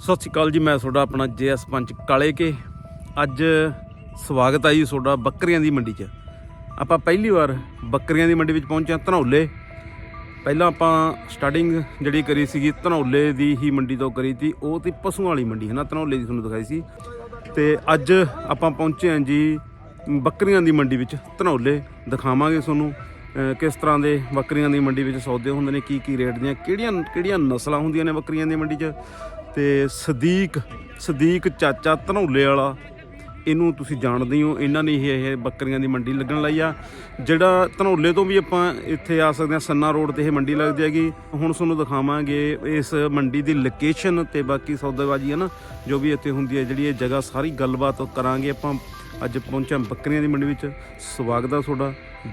ਸਤਿ ਸ਼੍ਰੀ ਅਕਾਲ ਜੀ, ਮੈਂ ਤੁਹਾਡਾ ਆਪਣਾ ਜੇਐਸ ਪੰਚ ਕਾਲੇ ਕੇ ਅੱਜ ਸਵਾਗਤ ਹੈ ਜੀ ਤੁਹਾਡਾ ਬੱਕਰੀਆਂ ਦੀ ਮੰਡੀ 'ਚ। ਆਪਾਂ ਪਹਿਲੀ ਵਾਰ ਬੱਕਰੀਆਂ ਦੀ ਮੰਡੀ ਵਿੱਚ ਪਹੁੰਚੇ ਹਾਂ, ਧਨੌਲੇ। ਪਹਿਲਾਂ ਆਪਾਂ ਸਟਾਰਟਿੰਗ ਜਿਹੜੀ ਕਰੀ ਸੀਗੀ, ਧਨੌਲੇ ਦੀ ਹੀ ਮੰਡੀ ਤੋਂ ਕਰੀ ਸੀ ਉਹ ਤੀ ਪਸ਼ੂਆਂ ਵਾਲੀ ਮੰਡੀ ਹੈ ਨਾ ਧਨੌਲੇ ਦੀ ਤੁਹਾਨੂੰ ਦਿਖਾਈ ਸੀ। ਤੇ ਅੱਜ ਆਪਾਂ ਪਹੁੰਚੇ ਹਾਂ ਜੀ ਬੱਕਰੀਆਂ ਦੀ ਮੰਡੀ ਵਿੱਚ, ਧਨੌਲੇ। ਦਿਖਾਵਾਂਗੇ ਤੁਹਾਨੂੰ ਕਿਸ ਤਰ੍ਹਾਂ ਦੇ ਬੱਕਰੀਆਂ ਦੀ ਮੰਡੀ ਵਿੱਚ ਸੌਦੇ ਹੁੰਦੇ ਨੇ ਕੀ ਕੀ ਰੇਟ ਦੀਆਂ, ਕਿਹੜੀਆਂ ਕਿਹੜੀਆਂ ਨਸਲਾਂ ਹੁੰਦੀਆਂ ਨੇ ਬੱਕਰੀਆਂ ਦੀ ਮੰਡੀ 'ਚ। ਤੇ ਸਦੀਕ ਸਦੀਕ ਚਾਚਾ ਧਨੌਲੇ ਵਾਲਾ, ਇਹਨੂੰ ਤੁਸੀਂ ਜਾਣਦੇ ਹੋ ਇਹਨਾਂ ਨੇ ਇਹ ਬੱਕਰੀਆਂ ਦੀ ਮੰਡੀ ਲੱਗਣ ਲਈ ਆ। ਜਿਹੜਾ ਧਨੌਲੇ ਤੋਂ ਵੀ ਆਪਾਂ ਇੱਥੇ ਆ ਸਕਦੇ ਹਾਂ, ਸੰਨਾ ਰੋਡ ਤੇ ਇਹ ਮੰਡੀ ਲੱਗਦੀ ਹੈਗੀ। ਹੁਣ ਤੁਹਾਨੂੰ ਦਿਖਾਵਾਂਗੇ ਇਸ ਮੰਡੀ ਦੀ ਲੋਕੇਸ਼ਨ ਤੇ ਬਾਕੀ ਸੌਦਾਬਾਜੀ ਹੈ ਨਾ, ਜੋ ਵੀ ਇੱਥੇ ਹੁੰਦੀ ਹੈ, ਜਿਹੜੀ ਇਹ ਜਗ੍ਹਾ ਸਾਰੀ ਗੱਲਬਾਤ ਕਰਾਂਗੇ ਆਪਾਂ। ਅੱਜ ਪਹੁੰਚਿਆ ਬੱਕਰੀਆਂ ਦੀ ਮੰਡੀ ਵਿੱਚ। ਸਵਾਗਤ ਆ ਤੁਹਾਡਾ।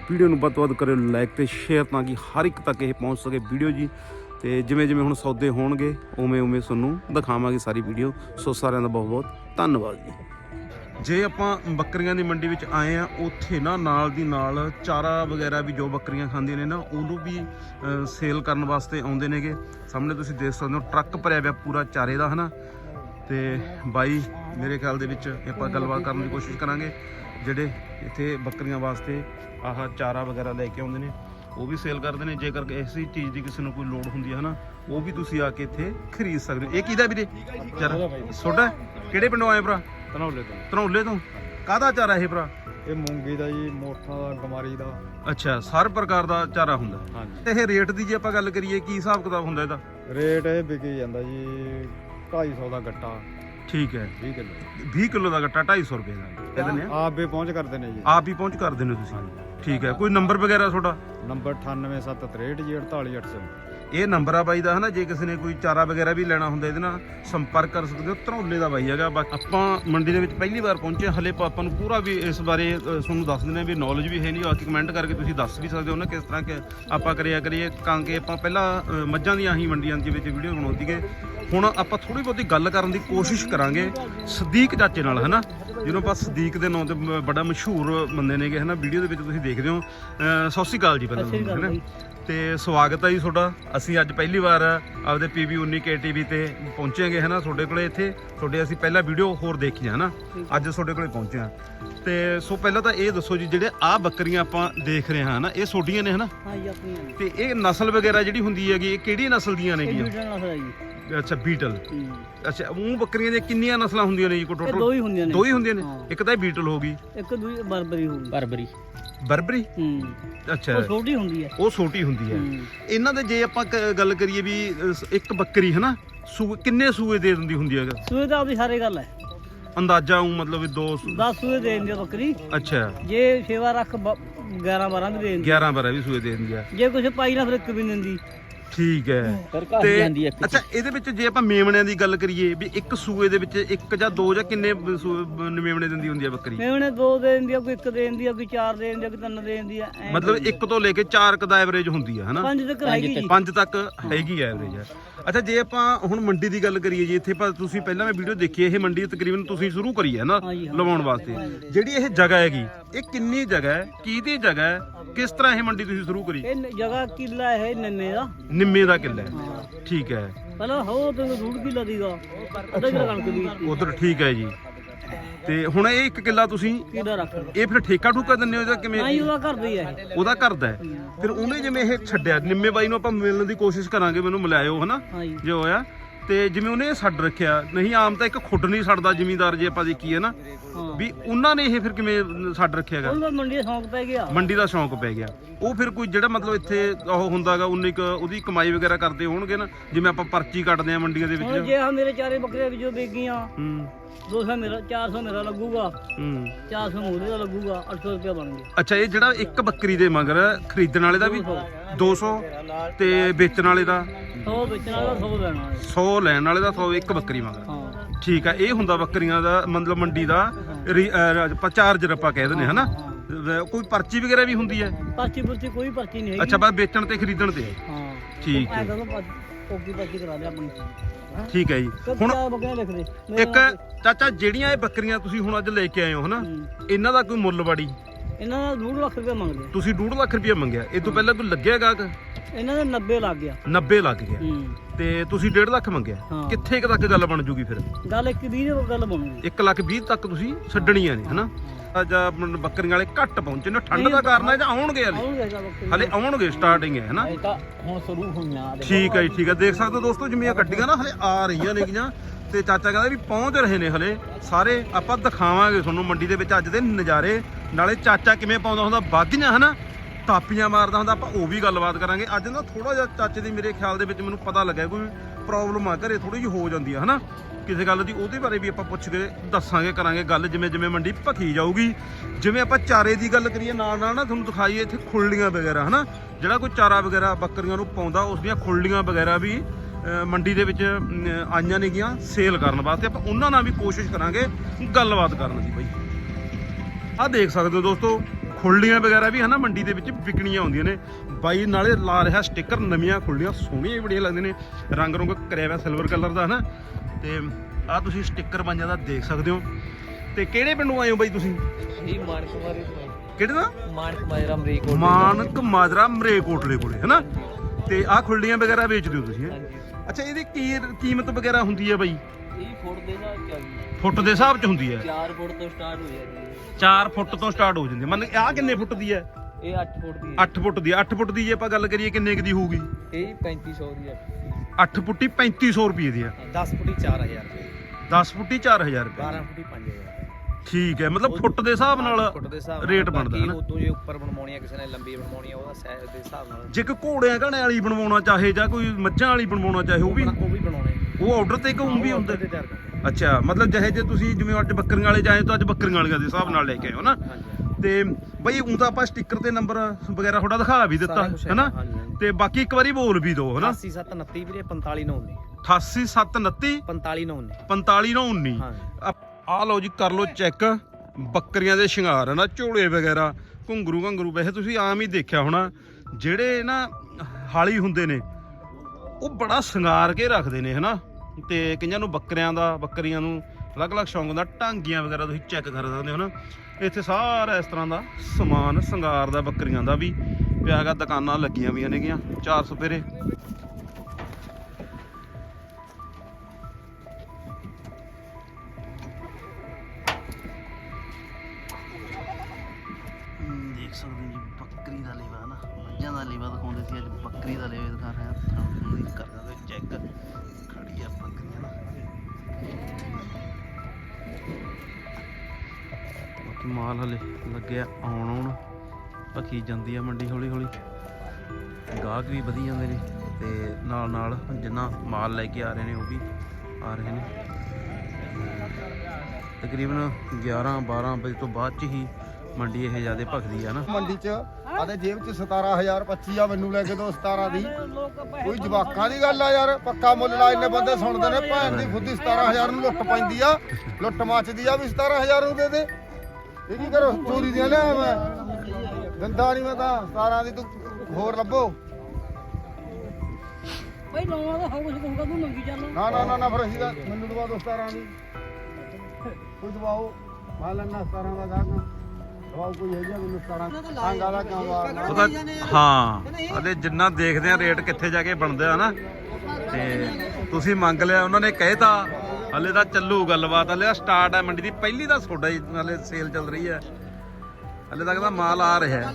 ਵੀਡੀਓ ਨੂੰ ਵੱਧ ਤੋਂ ਵੱਧ ਕਰਿਓ ਲਾਈਕ ਤੇ ਸ਼ੇਅਰ ਤਾਂ ਕਿ ਹਰ ਇੱਕ ਤੱਕ ਇਹ ਪਹੁੰਚ ਸਕੇ। ਵੀਡੀਓ ਜੀ ਤੇ ਜਿਵੇਂ ਜਿਵੇਂ ਹੁਣ ਸੌਦੇ ਹੋਣਗੇ, ਉਵੇਂ ਉਵੇਂ ਤੁਹਾਨੂੰ ਦਿਖਾਵਾਂਗੇ ਸਾਰੀ ਵੀਡੀਓ ਸੋ ਸਾਰਿਆਂ ਦਾ ਬਹੁਤ ਬਹੁਤ ਧੰਨਵਾਦ ਜੀ। ਜੇ ਆਪਾਂ ਬੱਕਰੀਆਂ ਦੀ ਮੰਡੀ ਵਿੱਚ ਆਏ ਆ, ਉੱਥੇ ਨਾ ਨਾਲ ਦੀ ਨਾਲ ਚਾਰਾ ਵਗੈਰਾ ਵੀ ਜੋ ਬੱਕਰੀਆਂ ਖਾਂਦੀਆਂ ਨੇ ਨਾ, ਉਹਨੂੰ ਵੀ ਸੇਲ ਕਰਨ ਵਾਸਤੇ ਆਉਂਦੇ ਨੇਗੇ। ਸਾਹਮਣੇ ਤੁਸੀਂ ਦੇਖ ਸਕਦੇ ਹੋ, ਟਰੱਕ ਭਰਿਆ ਪਿਆ ਪੂਰਾ ਚਾਰੇ ਦਾ, ਹਨਾ? ਤੇ ਬਾਈ, ਮੇਰੇ ਖਿਆਲ ਦੇ ਵਿੱਚ ਆਪਾਂ ਗੱਲਬਾਤ ਕਰਨ ਦੀ ਕੋਸ਼ਿਸ਼ ਕਰਾਂਗੇ, ਜਿਹੜੇ ਇੱਥੇ ਬੱਕਰੀਆਂ ਵਾਸਤੇ ਆਹ ਚਾਰਾ ਵਗੈਰਾ ਲੈ ਕੇ ਆਉਂਦੇ ਨੇ। ਉਹ ਵੀ ਸੇਲ ਕਰਦੇ ਨੇ ਜੇਕਰ ਇਸੇ ਚੀਜ਼ ਦੀ ਕਿਸੇ ਨੂੰ ਕੋਈ ਲੋੜ ਹੁੰਦੀ ਹੈ ਹਨਾ ਉਹ ਵੀ ਤੁਸੀਂ ਆ ਕੇ ਇੱਥੇ ਖਰੀਦ ਸਕਦੇ ਹੋ। ਇਹ ਕਿਹਦਾ ਵੀਰੇ? ਚਾਰਾ ਤੁਹਾਡਾ ਕਿਹੜੇ ਪਿੰਡੋਂ ਆਏ ਭਰਾ? ਧਨੌਲੇ ਤੋਂ। ਧਨੌਲੇ ਤੋਂ? ਕਾਹਦਾ ਚਾਰਾ ਇਹ ਭਰਾ? ਇਹ ਮੂੰਗੀ ਦਾ ਜੀ ਮੋਠਾਂ ਦਾ ਗਮਾਰੀ ਦਾ। ਅੱਛਾ ਹਰ ਪ੍ਰਕਾਰ ਦਾ ਚਾਰਾ ਹੁੰਦਾ। ਹਾਂਜੀ। ਤੇ ਇਹ ਰੇਟ ਦੀ ਜੇ ਆਪਾਂ ਗੱਲ ਕਰੀਏ ਕੀ ਹਿਸਾਬ ਕਿਤਾਬ ਹੁੰਦਾ ਇਹਦਾ? ਰੇਟ ਇਹ ਵਿਕੀ ਜਾਂਦਾ ਜੀ 250 ਦਾ ਗੱਟਾ। ਠੀਕ ਹੈ। 20 ਕਿਲੋ 20 ਕਿਲੋ ਦਾ ਗੱਟਾ 250 ਰੁਪਏ ਦਾ। ਦੇ ਦਿੰਦੇ ਆ ਆਪ ਵੀ ਪਹੁੰਚ ਕਰਦੇ ਨੇ ਜੀ। ਆਪ ਹੀ ਪਹੁੰਚ ਕਰ ਦਿੰਦੇ ਹੋ ਤੁਸੀਂ। ਠੀਕ ਹੈ। ਕੋਈ ਨੰਬਰ ਵਗੈਰਾ ਤੁਹਾਡਾ? ਨੰਬਰ 98763 ਜੀ 48800 ਇਹ ਨੰਬਰ ਆ ਬਾਈ ਦਾ ਹਨਾ? ਜੇ ਕਿਸੇ ਨੇ ਕੋਈ ਚਾਰਾ ਵਗੈਰਾ ਵੀ ਲੈਣਾ ਹੁੰਦਾ ਇਹਦੇ ਨਾਲ ਸੰਪਰਕ ਕਰ ਸਕਦੇ ਹੋ। ਧਰੌਲੇ ਦਾ ਬਾਈ ਹੈਗਾ। ਆਪਾਂ ਮੰਡੀ ਦੇ ਵਿੱਚ ਪਹਿਲੀ ਵਾਰ ਪਹੁੰਚੇ। ਹਲੇ ਆਪਾਂ ਨੂੰ ਪੂਰਾ ਵੀ ਇਸ ਬਾਰੇ ਤੁਹਾਨੂੰ ਦੱਸ ਦਿੰਦੇ ਹਾਂ ਵੀ ਨੌਲੇਜ ਵੀ ਹੈ ਨਹੀਂ। ਬਾਕੀ ਕਮੈਂਟ ਕਰਕੇ ਤੁਸੀਂ ਦੱਸ ਵੀ ਸਕਦੇ ਹੋ ਨਾ ਕਿਸ ਤਰ੍ਹਾਂ ਕਿ ਆਪਾਂ ਕਰਿਆ ਕਰੀਏ ਕਾਂ ਕਿ ਆਪਾਂ ਪਹਿਲਾਂ ਮੱਝਾਂ ਦੀਆਂ ਹੀ ਮੰਡੀਆਂ ਦੇ ਵਿੱਚ ਵੀਡੀਓ ਬਣਾਉਂਦੀ ਗਏ ਹੁਣ ਆਪਾਂ ਥੋੜੀ ਬਹੁਤੀ ਗੱਲ ਕਰਨ ਦੀ ਕੋਸ਼ਿਸ਼ ਕਰਾਂਗੇ ਸਦੀਕ ਚਾਚੇ ਨਾਲ ਹਨਾ? ਜਿਹਨੂੰ ਆਪਾਂ ਸਦੀਕ ਦੇ ਨਾਂ ਤੇ ਬੜਾ ਮਸ਼ਹੂਰ ਬੰਦੇ ਨੇਗੇ ਹਨਾ? ਵੀਡੀਓ ਦੇ ਵਿੱਚ ਤੁਸੀਂ ਦੇਖਦੇ ਹੋ। ਸ਼੍ਰੀ ਅਕਾਲ ਜੀ ਪਹਿਲਾਂ ਹਨਾ। ਤੇ ਸਵਾਗਤ ਹੈ ਜੀ ਤੁਹਾਡਾ। ਅਸੀਂ ਅੱਜ ਪਹਿਲੀ ਵਾਰ ਆਪਦੇ ਪੀਬੀ 19 ਕੇਟੀਵੀ ਤੇ ਪਹੁੰਚੇਗੇ ਹਨਾ ਤੁਹਾਡੇ ਕੋਲੇ ਇੱਥੇ। ਤੁਹਾਡੇ ਅਸੀਂ ਪਹਿਲਾਂ ਵੀਡੀਓ ਹੋਰ ਦੇਖੀਆਂ ਹਨਾ। ਅੱਜ ਤੁਹਾਡੇ ਕੋਲੇ ਪਹੁੰਚੇ ਹਾਂ ਤੇ ਸੋ ਪਹਿਲਾਂ ਤਾਂ ਇਹ ਦੱਸੋ ਜੀ ਜਿਹੜੇ ਆ ਬੱਕਰੀਆਂ ਆਪਾਂ ਦੇਖ ਰਹੇ ਹਾਂ ਨਾ ਇਹ ਛੋਡੀਆਂ ਨੇ ਹਨਾ? ਹਾਂ ਜੀ ਆਪਣੀਆਂ ਨੇ। ਤੇ ਇਹ ਨਸਲ ਵਗੈਰਾ ਜਿਹੜੀ ਹੁੰਦੀ ਹੈਗੀ ਇਹ ਕਿਹੜੀ ਨਸਲ ਦੀਆਂ ਹੈ ਜੀ। ਅੱਛਾ ਬੀਟਲ। ਹੂੰ। ਅੱਛਾ ਉਹ ਬੱਕਰੀਆਂ ਦੀਆਂ ਕਿੰਨੀਆਂ ਨਸਲਾਂ ਹੁੰਦੀਆਂ ਨੇ ਜੀ ਕੋ ਦੋ ਹੀ ਹੁੰਦੀਆਂ ਨੇ। ਦੋ ਹੀ ਹੁੰਦੀਆਂ ਨੇ? ਹਾਂ। ਇੱਕ ਤਾਂ ਇਹ ਬੀਟਲ ਹੋ ਗਈ। ਇੱਕ ਦੂਜੀ ਬਰਬਰੀ ਹੋਊਗੀ ਬਰਬਰੀ। ਬਰਬਰੀ? ਹੂੰ। ਅੱਛਾ। ਉਹ ਛੋਟੀ ਹੁੰਦੀ ਹੈ। ਉਹ ਛੋਟੀ ਹੁੰਦੀ ਹੈ। ਹੂੰ। ਇਹਨਾਂ ਦੇ ਜੇ ਆਪਾਂ ਕ- ਗੱਲ ਕਰੀਏ ਵੀ ਅ, ਸ- ਇੱਕ ਬੱਕਰੀ ਹੈ ਨਾ ਸੂਏ ਕਿੰਨੇ ਸੂਏ ਦੇ ਦਿੰਦੀ ਹੁੰਦੀ ਹੈਗਾ ਸੂਏ ਦਾ ਆਪਦੀ ਸਾਰੇ ਗੱਲ ਹੈ। ਅੰਦਾਜ਼ਾ ਉਹ ਮਤਲਬ ਵੀ ਦੋ ਸੂ- 10 ਸੂਏ ਦੇ ਦਿੰਦੀ ਆ ਬੱਕਰੀ। ਅੱਛਾ। ਜੇ ਸੇਵਾ ਰੱਖ 11 12 ਵੀ ਦੇ ਦਿੰਦੀ 11 12 ਵੀ ਸੂਏ ਦੇ ਦਿੰਦੀ ਆ ਜੇ ਕੁਛ ਪਾਈ ਨਾ ਫਿਰ ਇੱਕ ਵੀ ਨੀ ਦਿੰਦੀ। ਠੀਕ ਹੈ। ਫਿਰ ਤੇ ਅੱਛਾ ਇਹਦੇ ਵਿੱਚ ਜੇ ਆਪਾਂ ਮੇਮਣਿਆਂ ਦੀ ਗੱਲ ਕਰੀਏ ਵੀ ਇੱਕ ਸੂਏ ਦੇ ਵਿੱਚ ਇੱਕ ਜਾਂ ਦੋ ਜਾਂ ਕਿੰਨੇ ਬ- ਸੂ- ਬ- ਮੇਮਣੇ ਦਿੰਦੀ ਹੁੰਦੀ ਆ ਬੱਕਰੀ? ਮੈਂ ਉਹਨੇ ਦੋ ਦੇ ਦਿੰਦੀ ਆ ਕੋਈ ਇੱਕ ਦੇ ਦਿੰਦੀ ਆ ਕੋਈ ਚਾਰ ਦੇ ਦਿੰਦੀ ਆ ਕੋਈ ਤਿੰਨ ਦੇ ਦਿੰਦੀ ਆ ਐਂ ਮਤਲਬ ਇੱਕ ਤੋਂ ਲੈ ਕੇ 4 ਕ ਦਾ ਐਵਰੇਜ ਹੁੰਦੀ ਆ ਹਨਾ? ਪੰਜ ਤੱਕ ਹੈਗੀ ਜੀ। ਪੰਜ ਤੱਕ ਹੈਗੀ ਆ ਐਵਰੇਜ ਅੱਛਾ ਜੇ ਆਪਾਂ ਹੁਣ ਮੰਡੀ ਦੀ ਗੱਲ ਕਰੀਏ ਜੀ ਇੱਥੇ ਪਰ ਤੁਸੀਂ ਪਹਿਲਾਂ ਮੈਂ ਵੀਡੀਓ ਦੇਖੀ ਇਹ ਮੰਡੀ ਤਕਰੀਬਨ ਤੁਸੀਂ ਸ਼ੁਰੂ ਕਰੀ ਹੈ ਨਾ ਹਾਂਜੀ, ਹਾਂ। ਲਵਾਉਣ ਵਾਸਤੇ। ਜਿਹੜੀ ਇਹ ਜਗ੍ਹਾ ਹੈਗੀ ਇਹ ਕਿੰਨੀ ਜਗ੍ਹਾ ਹੈ ਕਿਹਦੀ ਜਗ੍ਹਾ ਹੈ? ਕਿਸ ਤਰ੍ਹਾਂ ਇਹ ਮੰਡੀ ਤੁਸੀਂ ਸ਼ੁਰੂ ਕਰੀ? ਇਹ ਨ- ਜਗ੍ਹਾ ਕਿੱਲਾ ਹੈ ਨੰਨੇ ਦਾ। ਨਿੰਮੇ ਦਾ ਕਿੱਲਾ ਹੈ। ਠੀਕ ਹੈ। ਪਹਿਲਾਂ ਹੋ ਤੇ ਰੂੜ ਕਿੱਲਾ ਦੀਗਾ ਅੱਧਾ ਕਿੱਲਾ ਕਣਕ ਦੀ ਉਧਰ ਠੀਕ ਹੈ ਜੀ। ਤੇ ਹੁਣ ਇਹ ਇੱਕ ਕਿੱਲਾ ਤੁਸੀਂ ਕਿੱਲਾ ਰੱਖ ਲਓ। ਇਹ ਫਿਰ ਠੇਕਾ ਠੂਕਾ ਦਿੰਦੇ ਹੋ ਇਹਦਾ ਕਿਵੇਂ? ਜੀ ਉਹਦਾ ਘਰ ਦਾ ਹੀ। ਉਹਦਾ ਕਰਦਾ ਹੈ। ਫਿਰ ਉਹਨੇ ਜਿਵੇਂ ਇਹ ਛੱਡਿਆ ਨਿੰਮੇ ਬਾਈ ਨੂੰ ਆਪਾਂ ਮਿਲਣ ਦੀ ਕੋਸ਼ਿਸ਼ ਕਰਾਂਗੇ ਮੈਨੂੰ ਮਿਲਾਇਓ ਹਨਾ? ਹਾਂ ਜੀ। ਜੇ ਹੋਇਆ। ਤੇ ਜਿਵੇਂ ਉਹਨੇ ਇਹ ਛੱਡ ਰੱਖਿਆ ਨਹੀਂ ਆਮ ਤਾਂ ਇੱਕ ਖੁੱਡ ਨਹੀਂ ਛੱਡਦਾ ਜ਼ਿਮੀਂਦਾਰ ਜੇ ਆਪਾਂ ਦੇਖੀਏ ਨਾ ਹਾਂ। ਵੀ ਉਹਨਾਂ ਨੇ ਇਹ ਫਿਰ ਕਿਵੇਂ ਛੱਡ ਰੱਖਿਆਗਾ ਉਹਨੂੰ ਤਾਂ ਮੰਡੀ ਦਾ ਸ਼ੌਂਕ ਪੈ ਗਿਆ। ਮੰਡੀ ਦਾ ਸ਼ੌਂਕ ਪੈ ਗਿਆ। ਉਹ ਫਿਰ ਕੋਈ ਜਿਹੜਾ ਮਤਲਬ ਇੱਥੇ ਉਹ ਹੁੰਦਾਗਾ ਉਨੀ ਕੁ ਉਹਦੀ ਕਮਾਈ ਵਗੈਰਾ ਕਰਦੇ ਹੋਣਗੇ ਨਾ ਜਿਵੇਂ ਆਪਾਂ ਪਰਚੀ ਕੱਟਦੇ ਆ ਮੰਡੀਆਂ ਦੇ ਹੁਣ ਵਿੱਚ ਜੇ ਆ ਮੇਰੇ ਚਾਰੇ ਬੱਕਰੇ ਵਿੱਚੋਂ ਵੇਗੀਆਂ ਹੂੰ। 200 ਮੇਰਾ 400 ਮੇਰਾ ਲੱਗੂਗਾ। ਹੂੰ। 400 ਮੋੜੇ ਦਾ ਲੱਗੂਗਾ 800 ਰੁਪਏ ਬਣ ਗਿਆ। ਅੱਛਾ ਇਹ ਜਿਹੜਾ ਇੱਕ ਬੱਕਰੀ ਦੇ ਮਗਰ ਖਰੀਦਣ ਵਾਲੇ ਦਾ ਵੀ 200 ਤੇ ਵੇਚਣ ਵਾਲੇ ਦਾ? 100 ਵੇਚਣ ਵਾਲਾ 100 ਲੈਣਾ ਹੈ 100 ਲੈਣ ਵਾਲੇ ਦਾ 100 ਇੱਕ ਬੱਕਰੀ ਮਗਰ। ਹਾਂ। ਠੀਕ ਆ ਇਹ ਹੁੰਦਾ ਬੱਕਰੀਆਂ ਦਾ ਮਤਲਬ ਮੰਡੀ ਦਾ ਰੀ- ਅਹ ਆਪਾਂ ਚਾਰਜਰ ਆਪਾਂ ਕਹਿ ਦਿੰਦੇ ਹਨਾ? ਕੋਈ ਪਰਚੀ ਵਗੈਰਾ ਵੀ ਹੁੰਦੀ ਹੈ? ਪਰਚੀ ਪੁਰਚੀ ਕੋਈ ਪਰਚੀ ਨਹੀਂ ਹੈਗੀ। ਅੱਛਾ ਬਸ ਵੇਚਣ ਤੇ ਖਰੀਦਣ ਤੇ। ਹਾਂ। ਠੀਕ ਹੈ। ਪਰਚੀ ਕਰਾ ਆਪਣੀ। ਠੀਕ ਹੈ ਜੀ। ਹੁਣ ਇੱਕ ਚਾਚਾ ਜਿਹੜੀਆਂ ਇਹ ਬੱਕਰੀਆਂ ਤੁਸੀਂ ਹੁਣ ਅੱਜ ਲੈ ਕੇ ਆਏ ਹੋ ਹਨਾ। ਇਹਨਾਂ ਦਾ ਕੋਈ ਮੁੱਲ ਬਾੜੀ ਇਹਨਾਂ ਦਾ 2 ਲੱਖ ਰੁਪਏ ਮੰਗਦੇ ਤੁਸੀਂ 2.5 ਲੱਖ ਰੁਪਏ ਮੰਗਿਆ। ਇਹ ਤੋਂ ਪਹਿਲਾਂ ਕੋਈ ਲੱਗਿਆ ਗਾਹਕ? ਇਹਨਾਂ ਦਾ 90 ਲੱਗ ਗਿਆ। 90 ਲੱਗ ਗਿਆ। ਹੂੰ। ਤੇ ਤੁਸੀਂ 1.5 ਲੱਖ ਮੰਗਿਆ। ਹਾਂ। ਕਿੱਥੇ ਕੁ ਤੱਕ ਗੱਲ ਬਣ ਜੂਗੀ ਫਿਰ? ਗੱਲ ਇੱਕ ਦੀ ਗੱਲ ਬਣੂਗੀ 1 ਲੱਖ 20 ਤੱਕ ਤੁਸੀਂ ਛੱਡਣੀਆਂ ਨੇ ਹਨਾ? ਆਪਣ ਬੱਕਰੀਆਂ ਵਾਲੇ ਘੱਟ ਪਹੁੰਚੇ ਨੇ ਠੰਡ ਦਾ ਕਾਰਨ ਹੈ। ਜਾਂ ਆਉਣਗੇ ਹਲੇ? ਆਉਣਗੇ ਇਹਦਾ ਵਕਤ ਹਲੇ ਆਉਣਗੇ ਸਟਾਰਟਿੰਗ ਹੈ ਹਨਾ? ਇਹ ਤਾਂ ਹੁਣ ਸ਼ੁਰੂ ਹੋਈਆਂ ਠੀਕ ਹੈ ਜੀ ਠੀਕ ਹੈ ਦੇਖ ਸਕਦੇ ਹੋ ਦੋਸਤੋ ਜਿਵੇਂ ਇਹ ਗੱਡੀਆਂ ਨਾ ਹਲੇ ਆ ਰਹੀਆਂ ਨੇਗੀਆਂ ਤੇ ਚਾਚਾ ਕਹਿੰਦਾ ਵੀ ਪਹੁੰਚ ਰਹੇ ਨੇ ਹਲੇ। ਸਾਰੇ ਆਪਾਂ ਦਿਖਾਵਾਂਗੇ ਤੁਹਾਨੂੰ ਮੰਡੀ ਦੇ ਵਿੱਚ ਅੱਜ ਦੇ ਨਜ਼ਾਰੇ। ਨਾਲੇ ਚਾਚਾ ਕਿਵੇਂ ਪਾਉਂਦਾ ਹੁੰਦਾ ਬਾਗੀਆਂ ਹਨਾ? ਤਾਪੀਆਂ ਮਾਰਦਾ ਹੁੰਦਾ, ਆਪਾਂ ਉਹ ਵੀ ਗੱਲਬਾਤ ਕਰਾਂਗੇ। ਅੱਜ ਨਾ ਥੋੜਾ ਜਿਹਾ ਚਾਚੇ ਦੀ ਮੇਰੇ ਖਿਆਲ ਦੇ ਵਿੱਚ ਮੈਨੂੰ ਪਤਾ ਲੱਗਿਆ ਕੋਈ ਪ੍ਰੋਬਲਮ ਆ, ਘਰੇ ਥੋੜੀ ਜਿਹੀ ਹੋ ਜਾਂਦੀ ਆ, ਹਨਾ? ਕਿਸੇ ਗੱਲ ਦੀ, ਉਹਦੇ ਬਾਰੇ ਵੀ ਆਪਾਂ ਪੁੱਛ ਕੇ ਦੱਸਾਂਗੇ, ਕਰਾਂਗੇ ਗੱਲ, ਜਿਵੇਂ ਜਿਵੇਂ ਮੰਡੀ ਭਖੀ ਜਾਊਗੀ। ਜਿਵੇਂ ਆਪਾਂ ਚਾਰੇ ਦੀ ਗੱਲ ਕਰੀਏ, ਨਾਲ ਨਾਲ ਨਾ ਤੁਹਾਨੂੰ ਦਿਖਾਈਏ ਇੱਥੇ ਖੁੱਲੀਆਂ ਵਗੈਰਾ, ਹਨਾ? ਜਿਹੜਾ ਕੋਈ ਚਾਰਾ ਵਗੈਰਾ ਬੱਕਰੀਆਂ ਨੂੰ ਪਾਉਂਦਾ, ਉਸ ਦੀਆਂ ਖੁੱਲੀਆਂ ਵਗੈਰਾ ਵੀ ਮੰਡੀ ਦੇ ਵਿੱਚ ਆਈਆਂ ਨੇਗੀਆਂ ਸੇਲ ਕਰਨ ਵਾਸਤੇ। ਆਪਾਂ ਉਹਨਾਂ ਨਾਲ ਵੀ ਕੋਸ਼ਿਸ਼ ਕਰਾਂਗੇ ਗੱਲਬਾਤ ਕਰਨ ਦੀ, ਬਈ। ਆਹ ਦੇਖ ਸਕਦੇ ਹੋ ਦੋਸਤੋ ਖੁੱਲੀਆਂ ਵਗੈਰਾ ਵੀ ਹਨਾ ਮੰਡੀ ਦੇ ਵਿੱਚ ਵਿਕਣੀਆਂ ਹੁੰਦੀਆਂ ਨੇ। ਬਾਈ ਨਾਲੇ ਲਾ ਰਿਹਾ ਸਟicker ਨਵੀਆਂ ਖੁੱਲੀਆਂ ਸੋਹਣੀਆਂ ਵੀ ਬੜੀਆਂ ਲੱਗਦੀਆਂ ਨੇ। ਰੰਗ ਰੰਗ ਕਰਿਆ ਹੋਇਆ ਸਿਲਵਰ ਕਲਰ ਦਾ ਹਨਾ। ਤੇ ਆਹ ਤੁਸੀਂ ਸਟicker ਪੰਜਾਂ ਦਾ ਦੇਖ ਸਕਦੇ ਹੋ। ਤੇ ਕਿਹੜੇ ਪਿੰਡੋਂ ਆਏ ਹੋ ਬਾਈ ਤੁਸੀਂ? ਇਹ ਮਾਨਕ ਮਾਰੇ ਕਿਹੜੇ ਦਾ? ਮਾਨਕ ਮਾਜਰਾ ਅਮਰੀਕ ਮਾਨਕ ਮਾਜਰਾ ਮਰੇ ਕੋਟਲੇ ਕੋਲੇ ਹਨਾ। ਤੇ ਆਹ ਖੁੱਲੀਆਂ ਵਗੈਰਾ ਵੇਚਦੇ ਹੋ ਤੁਸੀਂ ਅੱਛਾ ਇਹਦੀ ਕੀ ਕੀਮਤ ਵਗੈਰਾ ਹੁੰਦੀ ਹੈ ਬਾਈ? ਇਹ ਫੁੱਟ ਦੇ ਨਾਲ ਚੱਲਦੀ ਫੁੱਟ ਦੇ ਹਿਸਾਬ 'ਚ ਹੁੰਦੀ ਹੈ। 4 ਫੁੱਟ ਤੋਂ ਸਟਾਰਟ ਹੋ ਜਾਂਦੀ ਹੈ। 4 ਫੁੱਟ ਤੋਂ ਸਟਾਰਟ ਹੋ ਜਾਂਦੀ ਹੈ। ਮੰਨ ਆਹ ਕਿੰਨੇ ਫੁੱਟ ਦੀ ਹੈ? ਇਹ 8 ਫੁੱਟ ਦੀ ਹੈ। 8 ਫੁੱਟ ਦੀ 8 ਫੁੱਟ ਦੀ ਜੇ ਆਪਾਂ ਗੱਲ ਕਰੀਏ ਕਿੰਨੇ ਕੁ ਦੀ ਹੋਊਗੀ? ਇਹ 3500 ਦੀ ਹੈ। 8 ਫੁੱਟੀ 3500 ਰੁਪਏ ਦੀ ਹੈ। 10 ਫੁੱਟੀ 4000 ਰੁਪਏ। 10 ਫੁੱਟੀ 4000 ਰੁਪਏ। 12 ਫੁੱਟੀ 5000 ਠੀਕ ਹੈ ਮਤਲਬ ਫੁੱਟ ਦੇ ਹਿਸਾਬ ਨਾਲ ਰੇਟ ਬਣਦਾ ਹੈ ਨਾ। ਉਦੋਂ ਜੇ ਉੱਪਰ ਬਣਵਾਉਣੀ ਆ ਕਿਸੇ ਨੇ ਲੰਬੀ ਬਣਵਾਉਣੀ ਆ ਉਹਦਾ ਸਾਈਜ਼ ਦੇ ਹਿਸਾਬ ਨਾਲ। ਜੇ ਕੋਈ ਘੋੜਿਆਂ ਘਾਣੇ ਵਾਲੀ ਬਣਵਾਉਣਾ ਚਾਹੇ ਜਾਂ ਕੋਈ ਮੱਝਾਂ ਵਾਲੀ ਬਣਵਾਉਣਾ ਚਾਹੇ ਉਹ ਵੀ ਉਹ ਵੀ ਬਣਾਉਣੇ ਉਹ ਆਰਡਰ ਤੇ ਕਿਉਂ ਵੀ ਹੁੰਦਾ। ਅੱਛਾ ਮਤਲਬ ਜਿਹੇ ਜੇ ਤੁਸੀਂ ਜਿਵੇਂ ਅੱਜ ਬੱਕਰੀਆਂ ਵਾਲੇ ਜਾਏ ਤਾਂ ਅੱਜ ਬੱਕਰੀਆਂ ਵਾਲੀਆਂ ਦੇ ਹਿਸਾਬ ਨਾਲ ਲੈ ਕੇ ਆਇਓ ਨਾ। ਤੇ ਬਈ ਤਾਂ ਆਪਾਂ ਸਟicker ਤੇ ਨੰਬਰ ਵਗੈਰਾ ਥੋੜਾ ਦਿਖਾ ਵੀ ਦਿੱਤਾ ਸਾਰਾ ਕੁਛ ਹੈ, ਹੈਨਾ ਹਾਂਜੀ, ਹਾਂਜੀ। ਤੇ ਬਾਕੀ ਇੱਕ ਵਾਰੀ ਬੋਲ ਵੀ ਦਿਓ ਹੈਨਾ 8729 ਵੀਰੇ 45919 88729 45919 45919 ਹਾਂਜੀ। ਆ ਲਓ ਜੀ ਕਰ ਲਓ ਚੈੱਕ ਬੱਕਰੀਆਂ ਦੇ ਸ਼ਿੰਗਾਰ ਨਾ? ਝੋਲੇ ਵਗੈਰਾ ਘੁੰਗਰੂ ਘੰਗਰੂ ਵੈਸੇ ਤੁਸੀਂ ਆਮ ਹੀ ਦੇਖਿਆ ਹੋਣਾ। ਜਿਹੜੇ ਨਾ ਹਾਲੀ ਹੁੰਦੇ ਨੇ ਉਹ ਬੜਾ ਸ਼ਿੰਗਾਰ ਕੇ ਰੱਖਦੇ ਨੇ, ਹਨਾ? ਤੇ ਕਈਆਂ ਨੂੰ ਬੱਕਰਿਆਂ ਦਾ, ਬੱਕਰੀਆਂ ਨੂੰ ਅਲੱਗ-ਅਲੱਗ ਸ਼ੌਂਕ ਹੁੰਦਾ, ਟਾਂਗੀਆਂ ਵਗੈਰਾ ਤੁਸੀਂ ਚੈੱਕ ਕਰ ਸਕਦੇ ਹੋ ਨਾ ਇੱਥੇ ਸਾਰਾ ਇਸ ਤਰ੍ਹਾਂ ਦਾ ਸਮਾਨ, ਸ਼ਿੰਗਾਰ ਦਾ, ਬੱਕਰੀਆਂ ਦਾ ਵੀ ਪਿਆ ਹੈਗਾ, ਦੁਕਾਨਾਂ ਲੱਗੀਆਂ ਵੀਆਂ ਨੇਗੀਆਂ, ਚਾਰ ਸਪੇਰੇ। ਬੱਕਰੀ ਦਾ ਲੇਵਾ ਨਾ, ਮੱਝਾਂ ਦਾ ਲੇਵਾ ਦਿਖਾਉਂਦੇ ਸੀ, ਅੱਜ ਬੱਕਰੀ ਦਾ ਲੇਵਾ ਦਿਖਾ ਰਹੇ ਹਾਂ ਤੁਹਾਨੂੰ ਕਰ ਸਕਦੇ ਚੈੱਕ ਖੜੀ ਆ ਬੱਕਰੀਆਂ ਨਾ। ਬਾਕੀ ਮਾਲ ਹਲੇ ਲੱਗਿਆ ਆਉਣ ਆਉਣ ਭਖੀ ਜਾਂਦੀ ਆ ਮੰਡੀ ਹੌਲੀ ਹੌਲੀ ਗਾਹਕ ਵੀ ਵਧੀ ਜਾਂਦੇ ਨੇ, ਤੇ ਨਾਲ ਨਾਲ ਜਿੰਨਾ ਮਾਲ ਲੈ ਕੇ ਆ ਰਹੇ ਨੇ, ਉਹ ਵੀ ਆ ਰਹੇ ਨੇ। ਤਕਰੀਬਨ 11 12 ਵਜੇ ਤੋਂ ਬਾਅਦ ਚ ਹੀ ਮੰਡੀ ਇਹ ਜ਼ਿਆਦਾ ਭਖਦੀ ਆ ਨਾ। ਮੰਡੀ ਚ ਆਦੇ ਜੇਬ ਚ 17000 25 ਆ ਮੈਨੂੰ ਲੈ ਕੇ ਦੋ 17 ਦੀ। ਕੋਈ ਜਵਾਕਾਂ ਦੀ ਗੱਲ ਆ ਯਾਰ ਪੱਕਾ ਮੁੱਲ ਲਾ ਇੰਨੇ ਬੰਦੇ ਸੁਣਦੇ ਨੇ ਭੈਣ ਦੀ ਫੁੱਦੀ 17000 ਨੂੰ ਲੁੱਟ ਪੈਂਦੀ ਆ ਲੁੱਟ ਮੱਚਦੀ ਆ ਵੀ 17000 ਨੂੰ ਦੇ ਦੇ। ਇਹ ਕੀ ਕਰੋ ਚੋਰੀ ਦੀਆਂ ਲਿਆ ਮੈਂ ਦੰਦਾ ਨਹੀਂ ਮੈਂ ਤਾਂ 17 ਦੀ ਤੂੰ ਹੋਰ ਲੱਭੋ। ਬਈ ਨੌਵਾਂ ਦਾ ਹੋ ਕੁਝ ਕਹੂਗਾ ਤੂੰ ਮੰਗੀ ਚੱਲ। ਨਾ ਨਾ ਨਾ ਨਾ ਫਿਰ ਅਸੀਂ ਤਾਂ ਮੈਨੂੰ ਦਵਾ ਦੋ 17 ਦੀ। ਕੋਈ ਦਵਾਓ ਮੈਂ ਲੈਣਾ 17 ਦਾ ਗਾਹਕ। ਦਵਾਓ ਕੋਈ ਹੈ ਜਾਂ ਮੈਨੂੰ 17 ਸੰਗਾ ਦਾ ਕਿਉਂ ਵਾਰਨਾ ਉਹਦਾ ਹਾਂ ਅਤੇ ਜਿੰਨਾ ਦੇਖਦੇ ਆ ਰੇਟ ਕਿੱਥੇ ਜਾ ਕੇ ਬਣਦਾ ਨਾ ਤੇ ਤੁਸੀਂ ਮੰਗ ਲਿਆ ਉਹਨਾਂ ਨੇ ਕਹਿਤਾ ਹਲੇ ਤਾਂ ਚੱਲੂ ਗੱਲਬਾਤ ਹਲੇ ਤਾਂ ਸਟਾਰਟ ਹੈ ਮੰਡੀ ਦੀ ਪਹਿਲੀ ਦਾ ਸੋਡਾ ਹੀ ਹਲੇ ਸੇਲ ਚੱਲ ਰਹੀ ਹੈ ਹਲੇ ਤੱਕ ਤਾਂ ਮਾਲ आ ਰਿਹਾ ਹੈ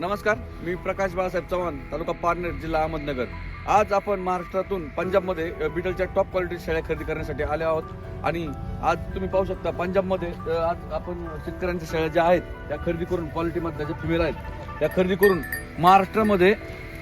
नमस्कार मी प्रकाश बाळासाहेब चव्हाण तालुका पारनेर जिल्हा अहमदनगर आज आपण महाराष्ट्रातून पंजाबमध्ये अ, बीटलच्या टॉप क्वालिटी शेळ्या खरेदी करण्यासाठी आले आहोत आणि आज तुम्ही पाहू शकता पंजाबमध्ये अ, आज आपण शेतकऱ्यांच्या शेळ्या ज्या आहेत त्या खरेदी करून क्वालिटीमध्ये ज्या फिमेल आहेत त्या खरेदी करून महाराष्ट्रामध्ये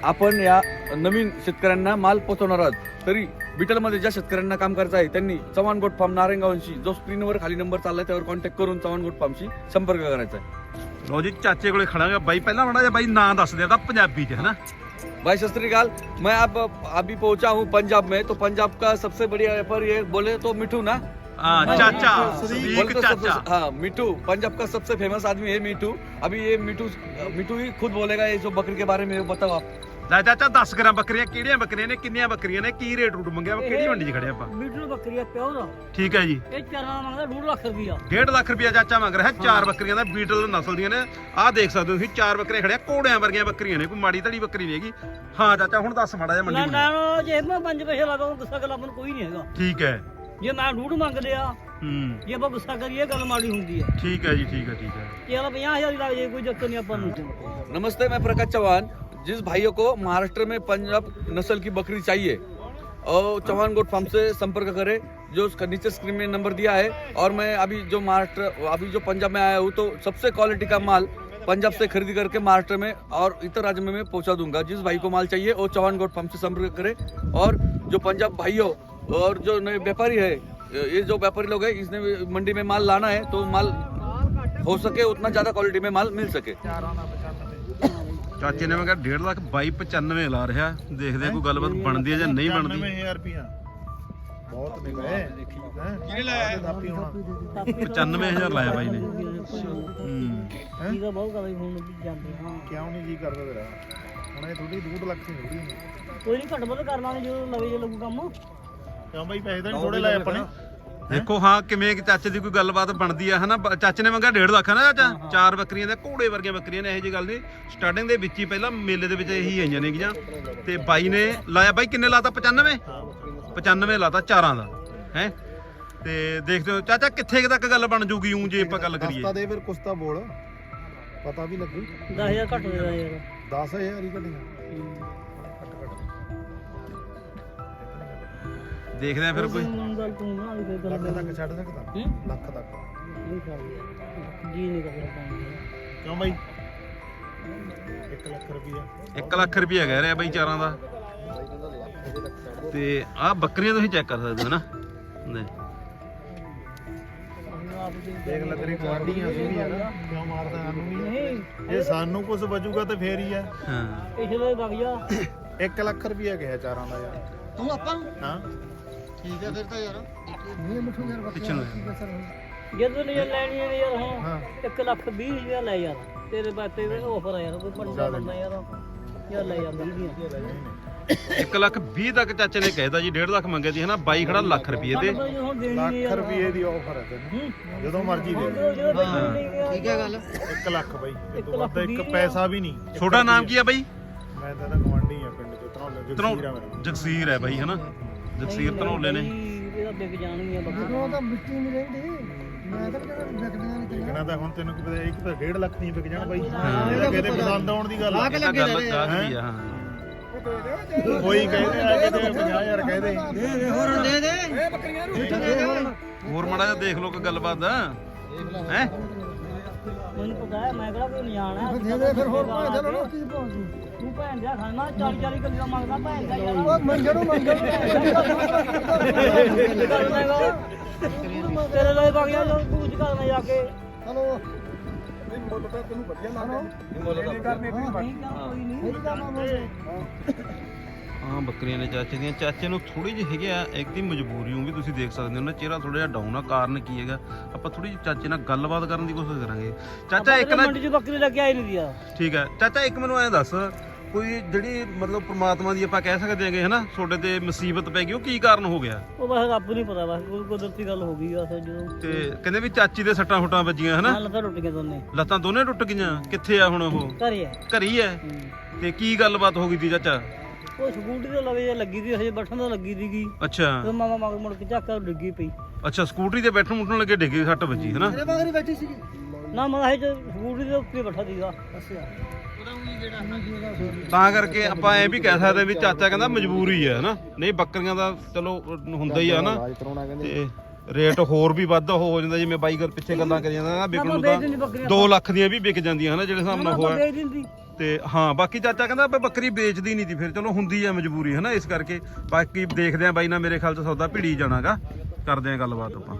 आपण या नवीन शेतकऱ्यांना माल पोहोचवणार आहोत तरी बिटलमध्ये ज्या शेतकऱ्यांना काम करायचं आहे त्यांनी चव्हाण गोट फार्म नारायणगावांशी जो स्क्रीनवर खाली नंबर चाललाय त्यावर कॉन्टॅक्ट करून चव्हाण गोट फार्मशी संपर्क करायचा आहे ਲਓ ਜੀ ਚਾਚੇ ਕੋਲੇ ਖੜਾਂਗੇ ਬਾਈ ਪਹਿਲਾਂ ਮਾੜਾ ਜਿਹਾ ਬਾਈ ਨਾਂ ਦੱਸ ਦਿਆ ਤਾਂ ਪੰਜਾਬੀ ਚ ਹੈਨਾ भाई सत श्रीकाल मैं अब अभी पहुँचा हूँ पंजाब में तो पंजाब का सबसे बढ़िया रेपर ये बोले तो मिठू ना? हाँ, हाँ, तो हाँ मिठू पंजाब का सबसे फ़ेमस आदमी है मिठू। अभी ये मिठू मिठू ही खुद बोलेगा ये जो बकरी के बारे में बताओ आप। ਲੈ ਚਾਚਾ 10 ਗ੍ਰਾਮ ਬੱਕਰੀਆਂ ਕਿਹੜੀਆਂ ਬੱਕਰੀਆਂ ਨੇ ਕਿੰਨੀਆਂ ਬੱਕਰੀਆਂ ਨੇ ਕੀ ਰੇਟ ਰੂਟ ਮੰਗਿਆ ਵਾ ਕਿਹੜੀ ਮੰਡੀ 'ਚ ਖੜੇ ਆਪਾਂ ਮੀਟਰ ਬੱਕਰੀ ਆ ਪਿਓ ਦਾ ਠੀਕ ਹੈ ਜੀ ਇਹ ਚਾਰਾਂ ਦਾ ਮੰਗਦਾ 2 ਲੱਖ ਰੁਪਈਆ 1.5 ਲੱਖ ਰੁਪਇਆ ਚਾਚਾ ਮੰਗ ਰਿਹਾ ਚਾਰ ਬੱਕਰੀਆਂ ਦਾ ਬੀਟਲ ਨਸਲ ਦੀਆਂ ਨੇ ਆਹ ਦੇਖ ਸਕਦੇ ਹੋ ਤੁਸੀਂ ਚਾਰ ਬੱਕਰੀਆਂ ਖੜਿਆ ਘੋੜਿਆਂ ਵਰਗੀਆਂ ਬੱਕਰੀਆਂ ਨੇ ਕੋਈ ਮਾੜੀ ਧੜੀ ਬੱਕਰੀ ਨਹੀਂ ਹੈਗੀ ਹਾਂ ਚਾਚਾ ਹੁਣ ਦੱਸ ਮਾੜਾ ਜਿਹਾ ਨਾ ਮੰਡੀ ਨਾ ਬਾਰੇ। ਨਾ, ਜੇ ਮੈਂ ਪੰਜ ਪੈਸੇ ਲਾਦਾ ਉਹ ਗੁੱਸਾ ਕਰ ਨੂੰ ਕੋਈ ਨਹੀਂ ਹੈਗਾ ਠੀਕ ਹੈ ਜੇ ਮੈਂ ਡੂਢ ਮੰਗਦੇ ਆ ਹੂੰ ਜੇ ਆਪਾਂ ਗੁੱਸਾ ਕਰੀਏ ਗੱਲ ਮਾੜੀ ਹੁੰਦੀ ਆ ਠੀਕ ਹੈ ਜੀ ਠੀਕ ਹੈ ਠੀਕ ਹੈ ਜੇ ਆਪਾਂ 50000 ਦੀ ਲੱਗ ਜੇ ਕੋਈ ਚੱਕਰ ਨਹੀਂ ਆਪਾਂ ਨੂੰ नमस्ते मैं प्रकाश चौहान जिस भाइयों को महाराष्ट्र में पंजाब नस्ल की बकरी चाहिए और चौहान गोट फार्म से संपर्क करें, जो उसका नीचे स्क्रीन में नंबर दिया है, और मैं अभी जो महाराष्ट्र, अभी जो पंजाब में आया हूँ तो सबसे क्वालिटी का माल पंजाब से खरीदी करके महाराष्ट्र में और इतर राज्य में मैं पहुँचा दूँगा। जिस भाई को माल चाहिए वो चौहान गोट फार्म से संपर्क करें, और जो पंजाब भाइयों और जो नए व्यापारी है, ये जो व्यापारी लोग हैं, इसने मंडी में माल लाना है तो माल हो सके, उतना ज़्यादा क्वालिटी में माल मिल सके। ਚਾਚੇ ਨੇ ਮੈਂ ਕਿਹਾ 1.5 ਲੱਖ 2295 ਲਾ ਰਿਹਾ। ਦੇਖਦੇ ਆ ਕੋਈ ਗੱਲਬਾਤ ਬਣਦੀ ਹੈ ਜਾਂ ਨਹੀਂ ਬਣਦੀ। 95000 ਰੁਪਿਆ ਬਹੁਤ ਨੇ ਗਏ ਕਿਹਨੇ ਲਾਇਆ? ਦਾਪੀ ਹੋਣਾ 95000 ਲਾਇਆ ਬਾਈ ਨੇ। ਹੂੰ। ਆ ਬਹੁਤ ਗੱਲ ਹੁਣ ਜਾਂਦੇ ਹਾਂ ਕਿਉਂ ਨਹੀਂ ਜੀ ਕਰਦਾ ਤੇਰਾ? ਹੁਣ ਇਹ ਥੋੜੀ 2 ਲੱਖ ਦੀ ਥੋੜੀ ਕੋਈ ਨਹੀਂ ਘੱਟ ਵੱਧ ਕਰ ਲਾਂਗੇ ਜਦੋਂ ਲਵੇ ਜੇ ਲੱਗੂ ਕੰਮ। ਕਿਉਂ ਬਾਈ ਪੈਸੇ ਤਾਂ ਥੋੜੇ ਲਾਏ ਆਪਾਂ ਨੇ? ਦੇਖੋ ਹਾਂ ਕਿਵੇਂ ਕਿ ਚਾਚੇ ਦੀ ਕੋਈ ਗੱਲਬਾਤ ਬਣਦੀ ਆ ਹਨਾ? ਬ- ਚਾਚੇ ਨੇ ਮੰਗਿਆ 1.5 ਲੱਖ ਹੈ ਨਾ ਚਾਚਾ ਚਾਰ ਬੱਕਰੀਆਂ ਦੇ ਘੋੜੇ ਵਰਗੀਆਂ ਬੱਕਰੀਆਂ ਨੇ ਇਹੋ ਜੀ ਗੱਲ ਨਹੀਂ। ਸਟਾਰਟਿੰਗ ਦੇ ਵਿੱਚ ਹੀ ਪਹਿਲਾਂ ਮੇਲੇ ਦੇ ਵਿੱਚ ਇਹੀ ਆਈਆਂ ਨੇਗੀਆਂ ਤੇ ਬਾਈ ਨੇ ਲਾਇਆ ਬਾਈ ਕਿੰਨੇ ਲਾਤਾ? 95 95 ਲਾਤਾ ਚਾਰਾਂ ਦਾ ਹੈ? ਤੇ ਦੇਖਦੇ ਹੋ ਚਾਚਾ ਕਿੱਥੇ ਕੁ ਤੱਕ ਗੱਲ ਬਣ ਜੂਗੀ ਉਂ ਜੇ ਆਪਾਂ ਗੱਲ ਕਰੀਏ? ਹਸਤਾ ਦੇ ਫਿਰ ਕੁਛ ਤਾਂ ਬੋਲ। ਪਤਾ ਵੀ ਲੱਗੂ। 10000 ਘੱਟ ਦੇ ਦਾ ਯਾਰ। 10000 ਹੀ ਘਟੀਆਂ ਦੇਖਦੇ ਆ ਫਿਰ ਕੋਈ। ਤੂੰ ਨਾ ਲੱਖ ਤੱਕ ਛੱਡ ਸਕਦਾ ਹੂੰ? ਲੱਖ ਤੱਕ। ਨਹੀਂ ਜੀ ਨਹੀਂ ਕਰਦਾ ਕੰਮ ਕਿਉਂ ਬਾਈ? 1 ਲੱਖ ਰੁਪਿਆ 1 ਲੱਖ ਰੁਪਇਆ ਕਹਿ ਰਿਹਾ ਬਾਈ ਚਾਰਾਂ ਦਾ। ਤੇ ਆਹ ਬੱਕਰੀਆਂ ਤੁਸੀਂ ਚੈੱਕ ਕਰ ਸਕਦੇ ਹੋ ਨਾ। ਨੇ ਆਪ ਦੀ ਦੇਖ ਲੈ ਤੇਰੀ ਗਵਾਂਢੀਆਂ ਅਸੀਂ ਵੀ ਯਾਰ ਕਿਉਂ ਮਾਰਦਾ ਸਾਨੂੰ ਵੀ ਨਹੀਂ ਜੇ ਸਾਨੂੰ ਕੁਝ ਬਚੂਗਾ ਤੇ ਫੇਰ ਹੀ ਆ। ਹਾਂ। ਪਿਛਲੇ ਵਗ ਜਾ 1 ਲੱਖ ਰੁਪਿਆ ਗਿਆ ਚਾਰਾਂ ਦਾ ਯਾਰ। ਤੂੰ ਆਪਾਂ ਹਾਂ। ਠੀਕ ਹੈ ਫਿਰ ਤਾਂ ਯਾਰ। ਪਿੱਛੇ ਨੂੰ ਜਦੋਂ ਲਈ ਲੈਣੀ ਹੈ ਯਾਰ ਹਾਂ ਹਾਂ। 1 ਲੱਖ 20 ਹਜ਼ਾਰ ਲੈ ਯਾਰ। ਤੇਰੇ ਬਾਤੇ ਦੇ ਆਫਰ ਆ ਯਾਰ ਕੋਈ ਪੰਡਾ ਬੰਦਾ ਯਾਰ ਯਾਰ ਲੈ ਯਾਰ 20 ਦੀਆਂ 1 ਲੱਖ 20 ਤੱਕ ਚਾਚੇ ਨੇ ਕਹਿਦਾ ਜੀ 1.5 ਲੱਖ ਮੰਗੇ ਸੀ ਹਨਾ? ਬਾਈ ਖੜਾ ਲੱਖ ਰੁਪਏ ਤੇ ਤਾਂ ਨਹੀਂ ਲੱਖ ਯਾਰ। ਰੁਪਏ ਦੀ ਆਫਰ ਹੈ ਤੈਨੂੰ। ਜਦੋਂ ਮਰਜ਼ੀ ਦੇ ਨਹੀਂ ਠੀਕ ਹੈ ਗੱਲ। 1 ਲੱਖ ਬਾਈ ਇਹ ਤੋਂ ਵੱਧ ਇੱਕ ਪੈਸਾ ਵੀ ਨਹੀਂ ਛੋਟਾ ਨਾਮ ਕੀ ਆ ਬਾਈ? ਮੈਂ ਤਾਂ ਗਵਾਂਢੀ ਆ ਪਿੰਡ ਆ ਮੇਰਾ। ਜਗਸੀਰ ਹੈ ਬਾਈ ਹਨਾ? ਜਗਸੀਰ ਧਨੌਲੇ ਨੇ। ਇਹਦਾ ਵਿਕ ਜਾਣਗੀਆਂ ਬੱਕਰੀਆਂ ਤਾਂ ਮਿੱਟੀ ਨਹੀਂ ਰਹਿੰਦੀ। ਮੈਂ ਤਾਂ ਕਹਿੰਦਾ ਵਿਕਦੀਆਂ ਨਹੀਂ ਵਿਕਣਾ ਤਾਂ ਹੁਣ ਤੈਨੂੰ ਕੀ ਪਤਾ ਇੱਕ ਤਾਂ 1.5 ਲੱਖ ਨਹੀਂ ਵਿਕ ਜਾਣ ਬਾਈ। ਇਹਦਾ ਕਿਤੇ ਪਸੰਦ ਆਉਣ ਦੀ ਗੱਲ ਆ। ਇਹ ਤਾਂ ਗੱਲ ਗਾਹਕ ਦੀ ਆ ਹਾਂ। ਕੋਈ ਕਹਿੰਦੇ ਆ ਕਿਤੇ 50000 ਕਹਦੇ। ਹੋਰ ਦੇ ਦੇ। ਹੋਰ ਮਾੜਾ ਜਿਹਾ ਦੇਖ ਲਓ ਕੋਈ ਗੱਲਬਾਤ। ਹੈ? ਮੈਨੂੰ ਪਤਾ ਹੈ ਮੈਂ ਕਿਹੜਾ ਕੋਈ ਦੇ ਦੇ ਫਿਰ ਹੋਰ ਭਾਂ ਚਲੋ ਕੀ ਪਹੁੰਚੂ ਤੂੰ ਭੈਣ ਦਾ ਖਾਣਾ 40 40 ਕਿਲੋ ਮੰਗਦਾ ਭੈਣ ਦਾ ਯਾਰ ਉਹ ਮੰਗਣੂ ਮੰਗਣੂ ਤੇਰੇ ਲਈ ਵਗ ਜਾ ਪੂਛ ਕਰਨਾ ਜਾ ਕੇ ਹਲੋ ਮੁੱਲ ਤਾਂ ਤੈਨੂੰ ਵਧੀਆ ਠੀਕ ਆ ਮਾਮਾ ਹਾਂ ਬੱਕਰੀਆਂ ਨੇ ਚਾਚੇ ਦੀਆਂ। ਚਾਚੇ ਨੂੰ ਥੋੜੀ ਜਿਹੀ ਹੈਗੀ ਆ ਇੱਕ ਦੀ ਮਜਬੂਰੀ ਹੋਊਗੀ ਤੁਸੀਂ ਦੇਖ ਸਕਦੇ ਹੋ ਨਾ ਚਿਹਰਾ ਥੋੜਾ ਜਿਹਾ ਡਾਊਨ ਆ ਕਾਰਨ ਕੀ ਹੈਗਾ? ਆਪਾਂ ਥੋੜੀ ਜਿਹੀ ਚਾਚੇ ਨਾਲ ਗੱਲਬਾਤ ਕਰਨ ਦੀ ਕੋਸ਼ਿਸ਼ ਕਰਾਂਗੇ। ਚਾਚਾ ਇੱਕ ਨਾ ਮੰਡੀ ਚ ਬੱਕਰੀ ਲੈ ਕੇ ਆਈ ਨਹੀਂ ਦਿਆ। ਠੀਕ ਹੈ। ਚਾਚਾ ਇੱਕ ਮੈਨੂੰ ਐਂ ਦੱਸ ਕੋਈ ਜਿਹੜੀ ਮਤਲਬ ਪ੍ਰਮਾਤਮਾ ਦੀ ਆਪਾਂ ਕਹਿ ਸਕਦੇ ਹੈਗੇ ਹਨਾ ਤੁਹਾਡੇ ਤੇ ਮੁਸੀਬਤ ਪੈ ਗਈ ਉਹ ਕੀ ਕਾਰਨ ਹੋ ਗਿਆ? ਉਹ ਬਸ ਰੱਬ ਨਹੀਂ ਪਤਾ ਬਸ ਕੋਈ ਕੁਦਰਤੀ ਗੱਲ ਹੋ ਗਈ ਬਸ ਜਦੋਂ ਤੇ ਕਹਿੰਦੇ ਵੀ ਚਾਚੀ ਦੇ ਸੱਟਾਂ ਫੁੱਟਾਂ ਵੱਜੀਆਂ ਹਨਾ? ਨਾਲ ਟੁੱਟ ਗਏ ਦੋਨੇ। ਲੱਤਾਂ ਦੋਨੇ ਟੁੱਟ ਗਈਆਂ? ਕਿੱਥੇ ਆ ਹੁਣ ਉਹ? ਘਰੇ ਹੈ ਘਰੀ ਹੂੰ। ਤੇ ਕੀ ਗੱਲਬਾਤ ਹੋ ਗਈ ਤੀ ਚਾਚਾ? ਉਹ ਸਕੂਟੀ ਤੇ ਲਵੇ ਜੇ ਲੱਗੀ ਸੀ ਹਜੇ ਬੈਠਣ ਦਾ ਲੱਗੀ ਸੀਗੀ ਅੱਛਾ। ਤੇ ਮਾਮਾ ਮਗ ਮੁੜ ਕੇ ਝਾਕਾ ਡਿੱਗੀ ਪਈ। ਅੱਛਾ ਸਕੂਟਰੀ ਤੇ ਬੈਠਣ ਮੁੱਠਣ ਲੱਗੇ ਡਿੱਗੇ ਸੱਟ ਵੱਜੀ ਹਨਾ? ਮੇਰੇ ਮਗਰ ਹੀ ਬੈਠੀ ਸੀਗੀ। ਨਾ ਮੈਂ ਹਜੇ ਸਕੂਟੀ ਦੇ ਉੱਤੇ ਬੈਠਾ ਸੀਗਾ। ਅੱਛਾ। ਤਾਂ ਕਰਕੇ ਆਪਾਂ ਐ ਵੀ ਕਹਿ ਸਕਦੇ ਵੀ ਚਾਚਾ ਕਹਿੰਦਾ ਮਜਬੂਰੀ ਹੈ ਹਨਾ? ਨਹੀਂ ਬੱਕਰੀਆਂ ਦਾ ਚਲੋ ਹੁੰਦਾ ਹੀ ਆ ਨਾ ਇਲਾਜ ਕਰਾਉਣਾ ਕਹਿੰਦੇ ਤੇ ਰੇਟ ਹੋਰ ਵੀ ਵੱਧ ਹੋ ਜਾਂਦਾ ਜਿਵੇਂ ਬਾਈ ਗੱਲ ਪਿੱਛੇ ਗੱਲਾਂ ਕਰੀ ਜਾਂਦਾ ਨਾ ਵਿਕਣ ਆਪਾਂ ਨੂੰ ਤਾਂ ਦਿੰਦੀ ਬੱਕਰੀਆਂ 2 ਲੱਖ ਦੀਆਂ ਵੀ ਵਿਕ ਜਾਂਦੀਆਂ ਹਨਾ ਜਿਹੜੇ ਹਿਸਾਬ ਨਾਲ ਆਪਾਂ ਹੋਇਆ। ਤੇ ਹਾਂ ਬਾਕੀ ਚਾਚਾ ਕਹਿੰਦਾ ਵੀ ਬੱਕਰੀ ਵੇਚਦੀ ਨਹੀਂ ਤੀ ਫਿਰ ਚਲੋ ਹੁੰਦੀ ਆ ਮਜਬੂਰੀ ਹਨਾ ਇਸ ਕਰਕੇ। ਬਾਕੀ ਦੇਖਦੇ ਆ ਬਾਈ ਨਾਲ ਮੇਰੇ ਖਿਆਲ ਚ ਸੌਦਾ ਭਿੜੀ ਜਾਣਾਗਾ। ਕਰਦੇ ਆ ਗੱਲਬਾਤ ਆਪਾਂ।